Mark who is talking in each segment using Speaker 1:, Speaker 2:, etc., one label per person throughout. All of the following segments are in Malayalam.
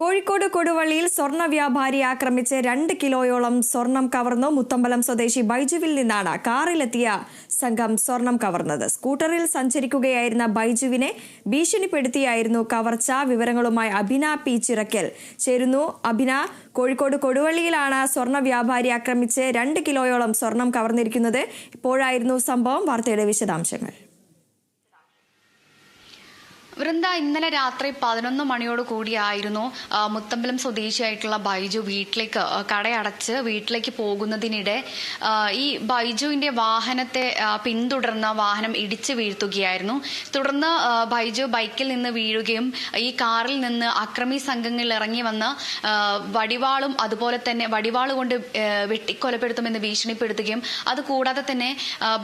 Speaker 1: കോഴിക്കോട് കൊടുവള്ളിയിൽ സ്വർണ വ്യാപാരി ആക്രമിച്ച് രണ്ട് കിലോയോളം സ്വർണം കവർന്നു മുത്തമ്പലം സ്വദേശി ബൈജുവിൽ നിന്നാണ് കാറിലെത്തിയ സംഘം സ്വർണം കവർന്നത്. സ്കൂട്ടറിൽ സഞ്ചരിക്കുകയായിരുന്ന ബൈജുവിനെ ഭീഷണിപ്പെടുത്തിയായിരുന്നു കവർച്ച വിവരങ്ങളുമായി അഭിന പി ചിറക്കൽ. ചേരുന്നു അഭിന കോഴിക്കോട് കൊടുവള്ളിയിലാണ് സ്വർണ വ്യാപാരി ആക്രമിച്ച് രണ്ട് കിലോയോളം സ്വർണം കവർന്നിരിക്കുന്നത്. ഇപ്പോഴായിരുന്നു സംഭവം. വാർത്തയുടെ വിശദാംശങ്ങൾ.
Speaker 2: വൃന്ദ ഇന്നലെ രാത്രി പതിനൊന്ന് മണിയോട് കൂടിയായിരുന്നു മുത്തമ്പലം സ്വദേശിയായിട്ടുള്ള ബൈജു വീട്ടിലേക്ക് കടയടച്ച് വീട്ടിലേക്ക് പോകുന്നതിനിടെ ഈ ബൈജുവിന്റെ വാഹനത്തെ പിന്തുടർന്ന വാഹനം ഇടിച്ചു വീഴ്ത്തുകയായിരുന്നു. തുടർന്ന് ബൈജു ബൈക്കിൽ നിന്ന് വീഴുകയും ഈ കാറിൽ നിന്ന് അക്രമി സംഘങ്ങളിൽ ഇറങ്ങി വന്ന് വടിവാളും അതുപോലെ തന്നെ വടിവാൾ കൊണ്ട് വെട്ടിക്കൊലപ്പെടുത്തുമെന്ന് ഭീഷണിപ്പെടുത്തുകയും അതുകൂടാതെ തന്നെ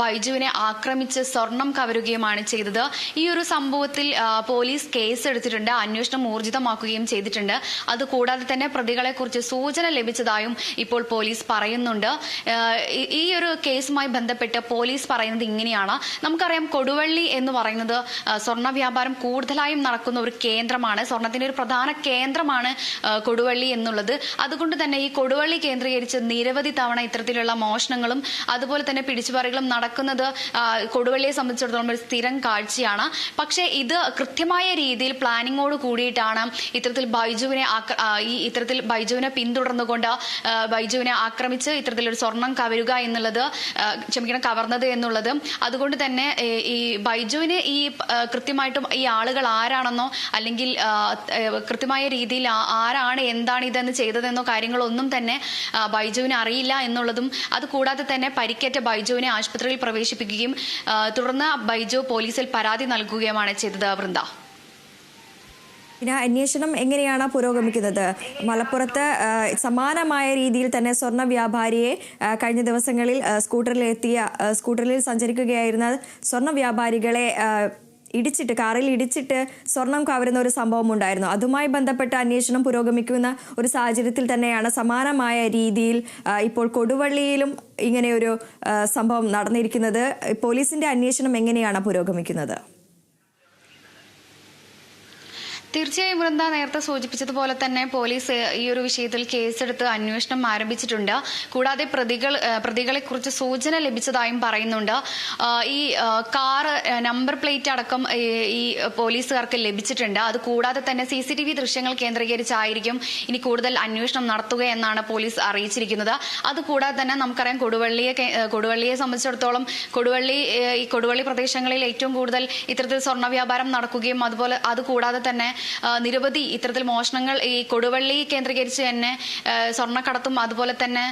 Speaker 2: ബൈജുവിനെ ആക്രമിച്ച് സ്വർണം കവരുകയുമാണ് ചെയ്തത്. ഈ ഒരു സംഭവത്തിൽ പോലീസ് കേസ് എടുത്തിട്ടുണ്ട് അന്വേഷണം ഊർജിതമാക്കുകയും ചെയ്തിട്ടുണ്ട്. അതുകൂടാതെ തന്നെ പ്രതികളെ കുറിച്ച് സൂചന ലഭിച്ചതായും ഇപ്പോൾ പോലീസ് പറയുന്നുണ്ട്. ഈ- ഒരു കേസുമായി ബന്ധപ്പെട്ട് പോലീസ് പറയുന്നത് ഇങ്ങനെയാണ്. നമുക്കറിയാം കൊടുവള്ളി എന്ന് പറയുന്നത് സ്വർണ വ്യാപാരം കൂടുതലായും നടക്കുന്ന ഒരു കേന്ദ്രമാണ്. സ്വർണത്തിന്റെ ഒരു പ്രധാന കേന്ദ്രമാണ് കൊടുവള്ളി എന്നുള്ളത്. അതുകൊണ്ട് തന്നെ ഈ കൊടുവള്ളി കേന്ദ്രീകരിച്ച് നിരവധി തവണ ഇത്തരത്തിലുള്ള മോഷണങ്ങളും അതുപോലെ തന്നെ പിടിച്ചുപറികളും നടക്കുന്നത് കൊടുവള്ളിയെ സംബന്ധിച്ചിടത്തോളം ഒരു സ്ഥിരം കാഴ്ചയാണ്. പക്ഷേ ഇത് കൃത്യമായ രീതിയിൽ പ്ലാനിങ്ങോട് കൂടിയിട്ടാണ് ഇത്തരത്തിൽ ബൈജുവിനെ ഈ ഇത്തരത്തിൽ ബൈജുവിനെ പിന്തുടർന്നുകൊണ്ട് ബൈജുവിനെ ആക്രമിച്ച് ഇത്തരത്തിലൊരു സ്വർണം കവരുക എന്നുള്ളത് ക്ഷമിക്കണം കവർന്നത് എന്നുള്ളത്. അതുകൊണ്ട് തന്നെ ഈ ബൈജുവിന് ഈ കൃത്യമായിട്ടും ഈ ആളുകൾ ആരാണെന്നോ അല്ലെങ്കിൽ കൃത്യമായ രീതിയിൽ ആരാണ് എന്താണ് ഇതെന്ന് ചെയ്തതെന്നോ കാര്യങ്ങളൊന്നും തന്നെ ബൈജുവിന് അറിയില്ല എന്നുള്ളതും അതുകൂടാതെ തന്നെ പരിക്കേറ്റ ബൈജുവിനെ ആശുപത്രിയിൽ പ്രവേശിപ്പിക്കുകയും തുടർന്ന് ബൈജു പോലീസിൽ പരാതി നൽകുകയുമാണ് ചെയ്തത് വൃന്ദ.
Speaker 1: പിന്നെ അന്വേഷണം എങ്ങനെയാണ് പുരോഗമിക്കുന്നത്? മലപ്പുറത്ത് സമാനമായ രീതിയിൽ തന്നെ സ്വർണ വ്യാപാരിയെ കഴിഞ്ഞ ദിവസങ്ങളിൽ സ്കൂട്ടറിൽ എത്തിയ സ്കൂട്ടറിൽ സഞ്ചരിക്കുകയായിരുന്ന സ്വർണ വ്യാപാരികളെ ഇടിച്ചിട്ട് കാറിൽ ഇടിച്ചിട്ട് സ്വർണം കവരുന്ന ഒരു സംഭവം ഉണ്ടായിരുന്നു. അതുമായി ബന്ധപ്പെട്ട അന്വേഷണം പുരോഗമിക്കുന്ന ഒരു സാഹചര്യത്തിൽ തന്നെയാണ് സമാനമായ രീതിയിൽ ഇപ്പോൾ കൊടുവള്ളിയിലും ഇങ്ങനെയൊരു സംഭവം നടന്നിരിക്കുന്നത്. പോലീസിന്റെ അന്വേഷണം എങ്ങനെയാണ് പുരോഗമിക്കുന്നത്?
Speaker 2: തീർച്ചയായും വൃന്ദ നേരത്തെ സൂചിപ്പിച്ചതുപോലെ തന്നെ പോലീസ് ഈ ഒരു വിഷയത്തിൽ കേസെടുത്ത് അന്വേഷണം ആരംഭിച്ചിട്ടുണ്ട്. കൂടാതെ പ്രതികൾ പ്രതികളെ കുറിച്ച് സൂചന ലഭിച്ചതായും പറയുന്നുണ്ട്. ഈ കാർ നമ്പർ പ്ലേറ്റ് അടക്കം ഈ പോലീസുകാർക്ക് ലഭിച്ചിട്ടുണ്ട്. അത് കൂടാതെ തന്നെ സി സി ടി വി ദൃശ്യങ്ങൾ കേന്ദ്രീകരിച്ചായിരിക്കും ഇനി കൂടുതൽ അന്വേഷണം നടത്തുക എന്നാണ് പോലീസ് അറിയിച്ചിരിക്കുന്നത്. അതുകൂടാതെ തന്നെ നമുക്കറിയാം കൊടുവള്ളിയെ കൊടുവള്ളിയെ സംബന്ധിച്ചിടത്തോളം കൊടുവള്ളി ഈ കൊടുവള്ളി പ്രദേശങ്ങളിൽ ഏറ്റവും കൂടുതൽ ഇത്തരത്തിൽ സ്വർണ വ്യാപാരം നടക്കുകയും അതുപോലെ അതുകൂടാതെ തന്നെ നിരവധി ഇത്തരത്തിൽ മോഷണങ്ങൾ ഈ കൊടുവള്ളി കേന്ദ്രീകരിച്ച് തന്നെ സ്വർണക്കടത്തും അതുപോലെ തന്നെ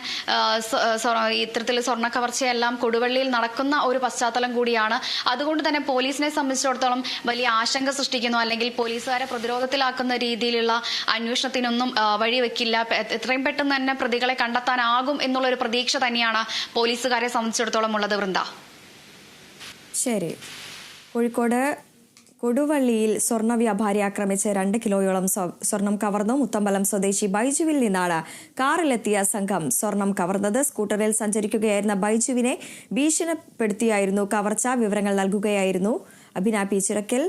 Speaker 2: ഇത്തരത്തിൽ സ്വർണ കവർച്ചയെല്ലാം കൊടുവള്ളിയിൽ നടക്കുന്ന ഒരു പശ്ചാത്തലം കൂടിയാണ്. അതുകൊണ്ട് തന്നെ പോലീസിനെ സംബന്ധിച്ചിടത്തോളം വലിയ ആശങ്ക സൃഷ്ടിക്കുന്നു. അല്ലെങ്കിൽ പോലീസുകാരെ പ്രതിരോധത്തിലാക്കുന്ന രീതിയിലുള്ള അന്വേഷണത്തിനൊന്നും വഴിവെക്കില്ല. എത്രയും പെട്ടെന്ന് തന്നെ പ്രതികളെ കണ്ടെത്താനാകും എന്നുള്ള ഒരു പ്രതീക്ഷ തന്നെയാണ് പോലീസുകാരെ സംബന്ധിച്ചിടത്തോളം ഉള്ളത് വൃന്ദ.
Speaker 1: ശരി. കോഴിക്കോട് കൊടുവള്ളിയിൽ സ്വർണ വ്യാപാരി ആക്രമിച്ച് രണ്ട് കിലോയോളം സ്വർണം കവർന്നു മുത്തമ്പലം സ്വദേശി ബൈജുവിൽ നിന്നാണ് കാറിലെത്തിയ സംഘം സ്വർണം കവർന്നത്. സ്കൂട്ടറിൽ സഞ്ചരിക്കുകയായിരുന്ന ബൈജുവിനെ ഭീഷണിപ്പെടുത്തിയായിരുന്നു കവർച്ച വിവരങ്ങൾ നൽകുകയായിരുന്നു. അഭിന പി ചിറക്കൽ